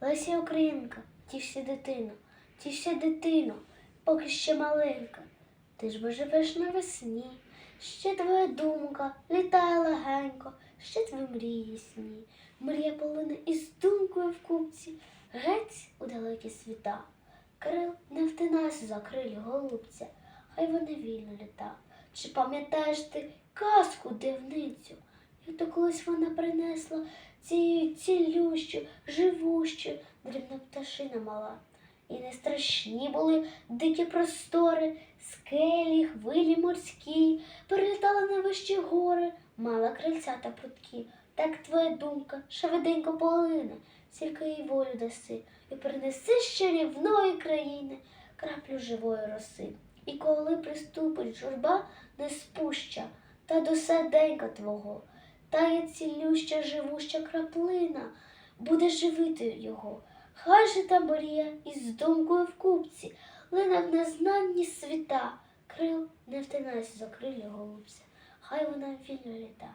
Леся Українка, тішся дитино, тішся дитино, поки ще маленька. Ти ж бо живеш на весні, ще твоя думка літає легенько, ще твої мрії ясні. Мрія полине із думкою в купці, геть у далекі світа. Крил не втинайся за крилі голубця, хай вони вільно літа. Чи пам'ятаєш ти казку дивницю, як то колись вона принесла цією дрібна пташина мала. І не страшні були дикі простори, скелі, хвилі морські, перелітала на вищі гори, мала крильця та прутки. Так твоя думка швиденько полине, тільки їй волю даси, і принеси з чарівної країни краплю живої роси. І коли приступить журба, не спуща, та до серденька твого, тає цілюща живуща краплина, буде живити його. Хай же та мрія із думкою в купці, Лина в незнанні світа, крил не втинайся за крилі голубця, хай вона вільно літа.